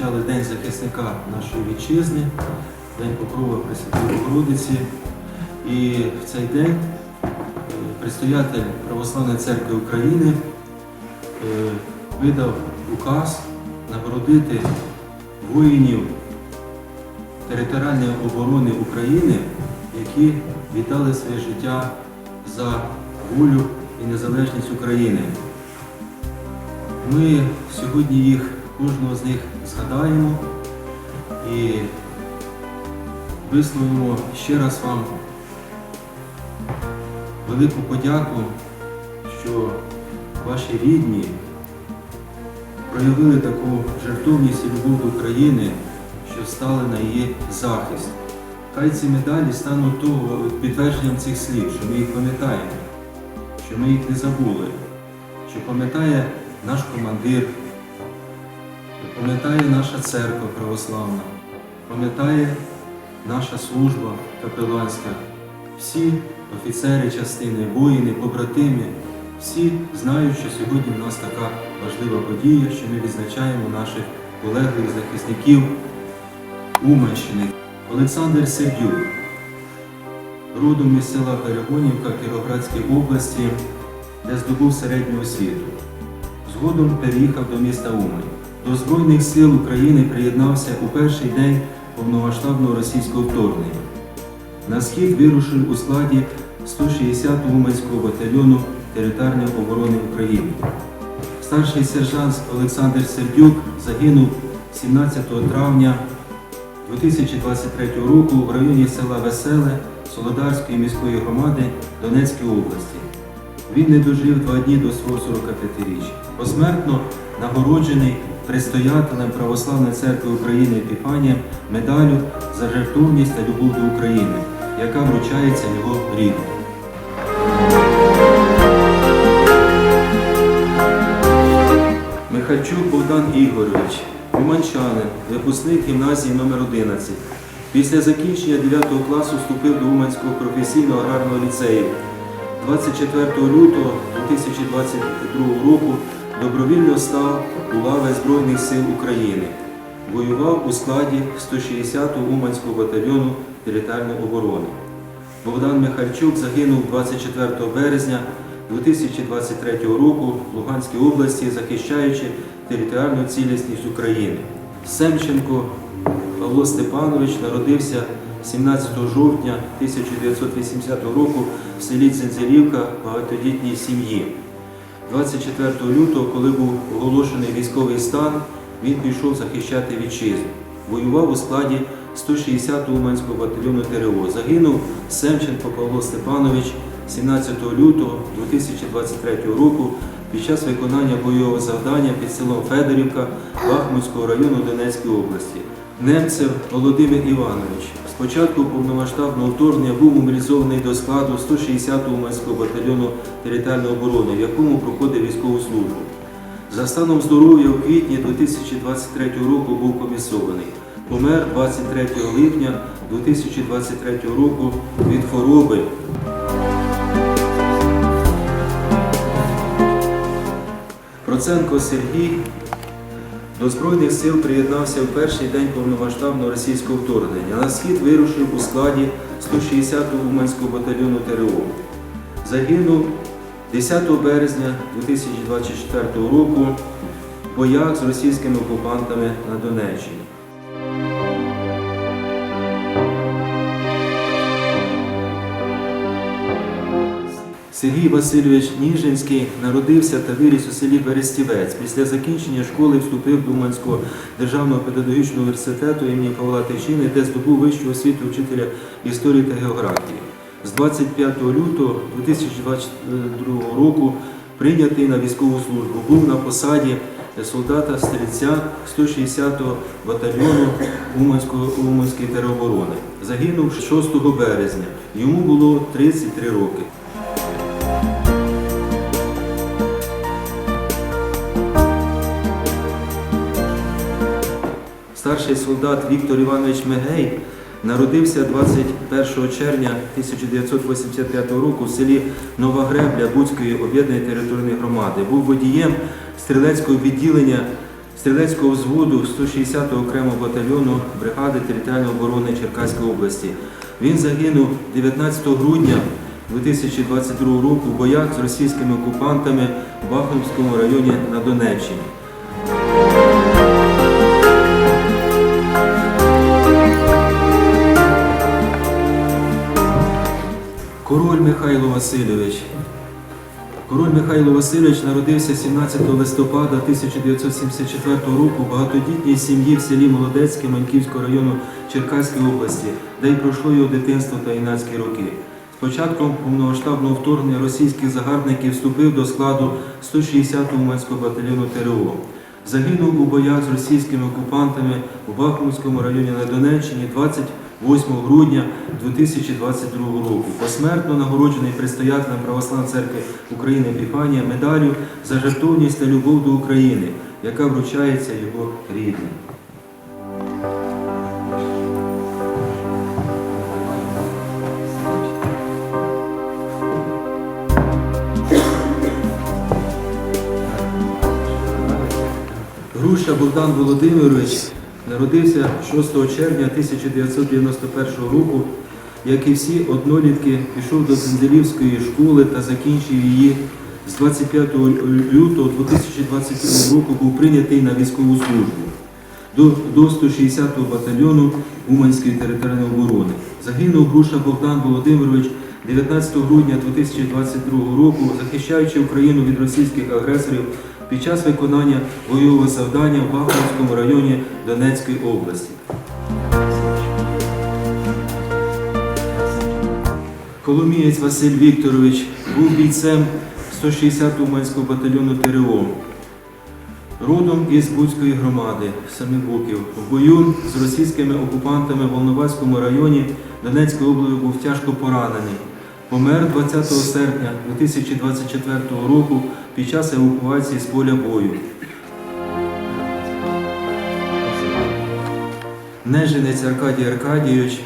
відзначали День захисника нашої вітчизни, День Покрова Пресвятої Богородиці. І в цей день е, предстоятель Православної церкви України е, видав указ нагородити воїнів територіальної оборони України, які віддали своє життя за волю і незалежність України. Ми сьогодні їх, кожного з них згадаємо і висловимо ще раз вам велику подяку, що ваші рідні проявили таку жертовність і любов до України, що стали на її захист. Хай ці медалі стануть того підтвердженням цих слів, що ми їх пам'ятаємо, що ми їх не забули, що пам'ятає наш командир, пам'ятає наша церква православна, пам'ятає наша служба капеланська, всі офіцери частини, воїни, побратими, всі знають, що сьогодні в нас така важлива подія, що ми відзначаємо наших полеглих захисників Уманщини. Олександр Сердюк, родом із села Перегонівка Кіровоградської області, де здобув середню освіту. Згодом переїхав до міста Умань. До Збройних сил України приєднався у перший день повномасштабного російського вторгнення. На схід вирушив у складі 160-го Уманського батальйону територіальної оборони України. Старший сержант Олександр Сердюк загинув 17 травня 2023 року в районі села Веселе Солодарської міської громади Донецької області. Він не дожив два дні до свого 45-річчя. Посмертно нагороджений предстоятелем Православної церкви України Епіфанієм медалю за жертовність та любов до України, яка вручається його рідним. Михальчук Богдан Ігорович, уманчанин, випускник гімназії номер 11 Після закінчення 9 класу вступив до Уманського професійного аграрного ліцею. 24 лютого 2022 року добровільно став у лави Збройних сил України. Воював у складі 160-го Уманського батальйону територіальної оборони. Богдан Михальчук загинув 24 березня 2023 року в Луганській області, захищаючи територіальну цілісність України. Семченко Павло Степанович народився 17 жовтня 1980 року в селі Цензелівка в багатодітній сім'ї. 24 лютого, коли був оголошений військовий стан, він пішов захищати вітчизну. Воював у складі 160-го Уманського батальйону ТРО. Загинув Семченко Павло Степанович 17 лютого 2023 року під час виконання бойового завдання під селом Федорівка Бахмутського району Донецької області. Немцев Володимир Іванович з початку повномасштабного вторгнення був мобілізований до складу 160-го Уманського батальйону територіальної оборони, в якому проходив військову службу. За станом здоров'я у квітні 2023 року був комісований. Помер 23 липня 2023 року від хвороби. Проценко Сергій до Збройних сил приєднався в перший день повномасштабного російського вторгнення. На схід вирушив у складі 160-го Уманського батальйону ТРО. Загинув 10 березня 2024 року в боях з російськими окупантами на Донеччині. Сергій Васильович Ніжинський народився та виріс у селі Берестівець. Після закінчення школи вступив до Уманського державного педагогічного університету імені Павла Тичини, де здобув вищу освіту вчителя історії та географії. З 25 лютого 2022 року прийнятий на військову службу. Був на посаді солдата стрільця 160-го батальйону Уманської тероборони. Загинув 6 березня. Йому було 33 роки. Старший солдат Віктор Іванович Мегей народився 21 червня 1985 року в селі Нова Гребля Буцької об'єднаної територіальної громади. Був водієм стрілецького відділення стрілецького взводу 160-го окремого батальйону бригади територіальної оборони Черкаської області. Він загинув 19 грудня 2022 року в боях з російськими окупантами в Бахмутському районі на Донеччині. Король Михайло Васильович. Король Михайло Васильович народився 17 листопада 1974 року в багатодітній сім'ї в селі Молодецьке Маньківського району Черкаської області, де й пройшло його дитинство та юнацькі роки. З початком повномасштабного вторгнення російських загарбників вступив до складу 160-го Уманського батальйону ТРО. Загинув у боях з російськими окупантами у Бахмутському районі на Донеччині 28 грудня 2022 року. Посмертно нагороджений предстоятелем Православної церкви України Епіфанія медаллю за жертовність та любов до України, яка вручається його рідним. Груша Богдан Володимирович народився 6 червня 1991 року. Як і всі однолітки, пішов до Зенделівської школи та закінчив її з 25 лютого 2022 року був прийнятий на військову службу до, до 160-го батальйону Уманської територіальної оборони. Загинув Груша Богдан Володимирович 19 грудня 2022 року, захищаючи Україну від російських агресорів під час виконання бойового завдання в Бахмутському районі Донецької області. Коломієць Василь Вікторович був бійцем 160-го Уманського батальйону ТРО. Родом із Буцької громади Семибоків. В бою з російськими окупантами в Волноваському районі Донецької області був тяжко поранений. Помер 20 серпня 2024 року під час евакуації з поля бою. Неженець Аркадій Аркадійович.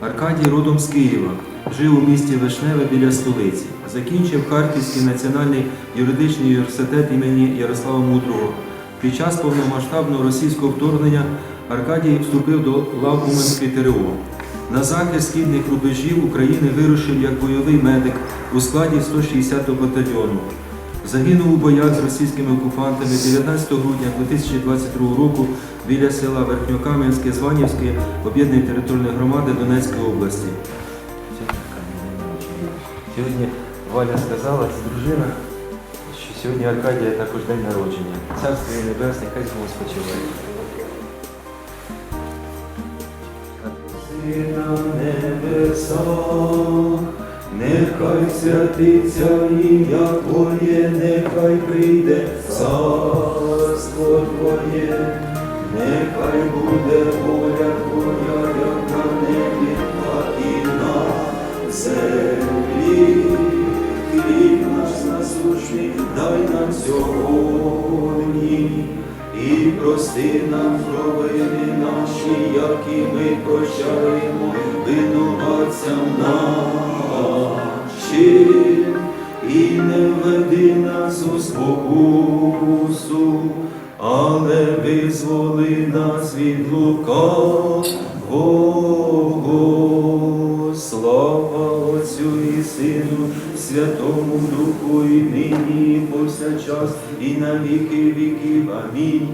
Аркадій родом з Києва. Жив у місті Вишневе біля столиці. Закінчив Харківський національний юридичний університет імені Ярослава Мудрого. Під час повномасштабного російського вторгнення Аркадій вступив до лав Уманської ТРО. На захист східних рубежів України вирушив як бойовий медик у складі 160-го батальйону. Загинув у боях з російськими окупантами 19 грудня 2022 року біля села Верхньокам'янське Званівське об'єднаної територіальної громади Донецької області. Сьогодні Валя сказала, це дружина, що сьогодні Аркадія також день народження. Царство небесне, хай з Богом На небесах, нехай святиться ім'я Твоє, нехай прийде царство Твоє, нехай буде воля Твоя, як на небі, так і на землі. Хліб наш насущний, дай нам сьогодні. І прости нам провини наші, які ми прощаємо винуватцям нашим, і не введи нас у спокусу, але визволи нас від лукавого. Сину, Святому Духу, і нині, і повсякчас, і на віки віків. Амінь.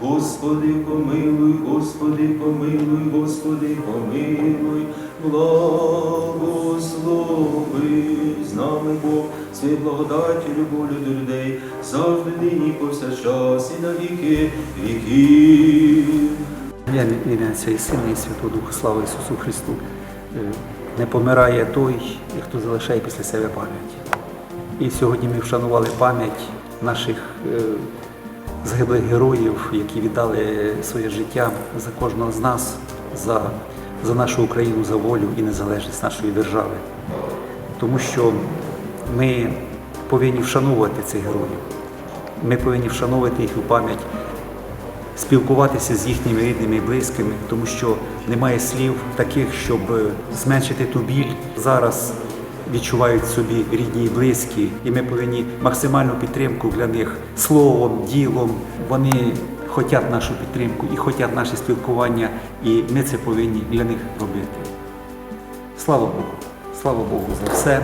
Господи, помилуй, Господи, помилуй, Господи, помилуй, благослови з нами Бог, свій благодаті, любов'ю до людей, завжди нині, повсякчас, і на віки віків. Я ім'я Отця і Святого Духа, слава Ісусу Христу. Не помирає той, хто залишає після себе пам'ять. І сьогодні ми вшанували пам'ять наших е, загиблих героїв, які віддали своє життя за кожного з нас, за, за нашу Україну, за волю і незалежність нашої держави. Тому що ми повинні вшановувати цих героїв. Ми повинні вшановувати їх у пам'ять спілкуватися з їхніми рідними і близькими, тому що немає слів таких, щоб е, зменшити ту біль. Зараз відчувають собі рідні і близькі, і ми повинні максимальну підтримку для них словом, ділом. Вони хочуть нашу підтримку і хочуть наше спілкування, і ми це повинні для них робити. Слава Богу! Слава Богу за все.